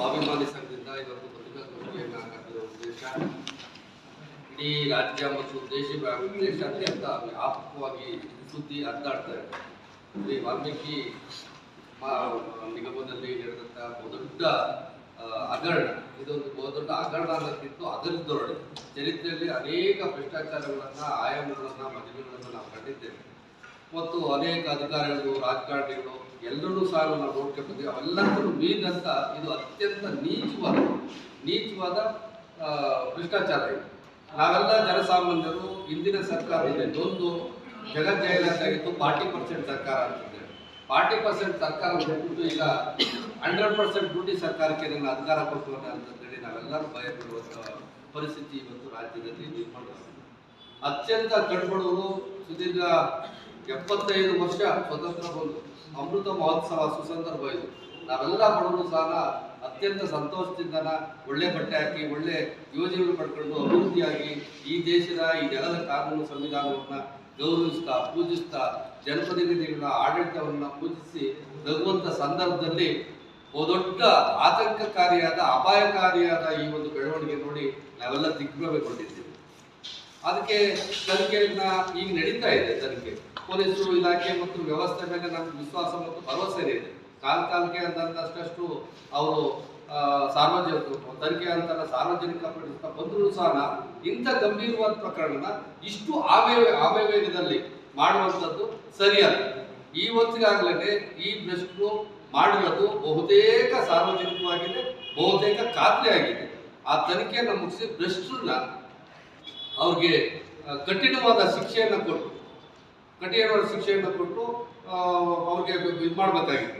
ಸ್ವಾಭಿಮಾನಿ ಸಂಘದಿಂದ ಇವತ್ತು ಪತ್ರಿಕಾಗೋಷ್ಠಿಯನ್ನು ಹಾಕಿರುವ ಉದ್ದೇಶ. ಇಡೀ ರಾಜ್ಯ ಮತ್ತು ದೇಶ ದೇಶಾದ್ಯಂತ ವ್ಯಾಪಕವಾಗಿ ಸುದ್ದಿ ಹರಿದಾಡ್ತಾ ಇದೆ. ಶ್ರೀ ವಾಲ್ಮೀಕಿ ನಿಗಮದಲ್ಲಿ ನಡೆದಂಥ ಬಹುದೊಡ್ಡ ಹಗರಣ. ಇದೊಂದು ಬಹುದೊಡ್ಡ ಹಗರಣ ಅನ್ನೋದಕ್ಕಿಂತ ಹಗರಣದೊರಡೆ ಚರಿತ್ರೆಯಲ್ಲಿ ಅನೇಕ ಭ್ರಷ್ಟಾಚಾರಗಳನ್ನ, ಆಯಾಮಗಳನ್ನ ಮದುವೆಗಳನ್ನ ನಾವು ಕಂಡಿದ್ದೇವೆ. ಮತ್ತು ಅನೇಕ ಅಧಿಕಾರಿಗಳು, ರಾಜಕಾರಣಿಗಳು, ಎಲ್ಲರೂ ಸಹ ನಾವು ನೋಡ್ಕೊಂಡಿದ್ವಿ ಅವೆಲ್ಲರೂ ಮೀರಿದಂತ ಇದು ಅತ್ಯಂತ ನೀಚವಾದ ನೀಚವಾದ ಭ್ರಷ್ಟಾಚಾರ ಇದು. ನಾವೆಲ್ಲ ಜನಸಾಮಾನ್ಯರು, ಹಿಂದಿನ ಸರ್ಕಾರದಲ್ಲಿ ನೊಂದು ಜಗಜ್ಜಾಹೀರಾತಾಗಿತ್ತು, ಫಾರ್ಟಿ ಪರ್ಸೆಂಟ್ ಸರ್ಕಾರ ಅಂತಂದೇಳಿ ಫಾರ್ಟಿ ಪರ್ಸೆಂಟ್ ಸರ್ಕಾರ ಬಿಟ್ಬಿಟ್ಟು ಈಗ ಹಂಡ್ರೆಡ್ ಪರ್ಸೆಂಟ್ ಡ್ಯೂಟಿ ಸರ್ಕಾರಕ್ಕೆ ನನ್ನ ಅಧಿಕಾರ ಕೊಟ್ಟು ಅಂತಂದೇಳಿ ನಾವೆಲ್ಲರೂ ಭಯ ಬಿಡುವಂತಹ ಪರಿಸ್ಥಿತಿ ಇವತ್ತು ರಾಜ್ಯದಲ್ಲಿ ನಿರ್ಮಾಣ ಅತ್ಯಂತ ಕಡ್ಬಡವರು ಸುದೀರ್ಘ ಎಪ್ಪತ್ತೈದು ವರ್ಷ ಸ್ವತಂತ್ರ ಬಂದು ಅಮೃತ ಮಹೋತ್ಸವ ಸುಸಂದರ್ಭ ಇದು. ನಾವೆಲ್ಲ ಬಡವರು ಸಹ ಅತ್ಯಂತ ಸಂತೋಷದಿಂದ ಒಳ್ಳೆ ಬಟ್ಟೆ ಹಾಕಿ, ಒಳ್ಳೆ ಯೋಜನೆಗಳು ಪಡ್ಕೊಂಡು ಅಭಿವೃದ್ಧಿಯಾಗಿ ಈ ದೇಶದ, ಈ ನೆಲದ ಕಾನೂನು ಸಂವಿಧಾನವನ್ನು ಗೌರವಿಸ್ತಾ, ಪೂಜಿಸ್ತಾ ಜನಪ್ರತಿನಿಧಿಗಳ ಆಡಳಿತವನ್ನು ಪೂಜಿಸಿ ತಗುವಂಥ ಸಂದರ್ಭದಲ್ಲಿ ದೊಡ್ಡ ಆತಂಕಕಾರಿಯಾದ, ಅಪಾಯಕಾರಿಯಾದ ಈ ಒಂದು ಬೆಳವಣಿಗೆ ನೋಡಿ ನಾವೆಲ್ಲ ದಿಗ್ಭ್ರಮೆಗೊಂಡಿದ್ದೇವೆ. ಅದಕ್ಕೆ ತನಿಖೆಯನ್ನ ಈಗ ನಡೀತಾ ಇದೆ, ತನಿಖೆ. ಪೊಲೀಸರು ಇಲಾಖೆ ಮತ್ತು ವ್ಯವಸ್ಥೆ ಮೇಲೆ ನಮ್ಗೆ ವಿಶ್ವಾಸ ಮತ್ತು ಭರವಸೆ ಇದೆ. ಕಾಲ ಕಾಲಕ್ಕೆ ಅಂತಂದಷ್ಟು ಅವರು ಸಾರ್ವಜನಿಕ ತನಿಖೆ ಅಂತ ಸಾರ್ವಜನಿಕ ಪಡಿಸ್ತಾ ಬಂದರೂ ಸಹ ಇಂಥ ಗಂಭೀರವಾದ ಪ್ರಕರಣನ ಇಷ್ಟು ಆಮೇಲೆ ಆಮೇವೇಗದಲ್ಲಿ ಮಾಡುವಂಥದ್ದು ಸರಿಯಲ್ಲ. ಈ ಹೊತ್ತಿಗಾಗಲೇ ಈ ಬ್ರೆಸ್ಟ್ರು ಮಾಡಿರೋದು ಬಹುತೇಕ ಸಾರ್ವಜನಿಕವಾಗಿದೆ, ಬಹುತೇಕ ಖಾತ್ರಿ ಆಗಿದೆ ಆ ತನಿಖೆಯನ್ನು ಮುಗಿಸಿ ಭ್ರಷ್ಟರನ್ನ ಅವ್ರಿಗೆ ಕಠಿಣವಾದ ಶಿಕ್ಷೆಯನ್ನು ಕೊಟ್ಟು ಕಠಿಣವಾದ ಶಿಕ್ಷೆಯನ್ನು ಕೊಟ್ಟು ಅವ್ರಿಗೆ ಇದು ಮಾಡಬೇಕಾಗಿತ್ತು.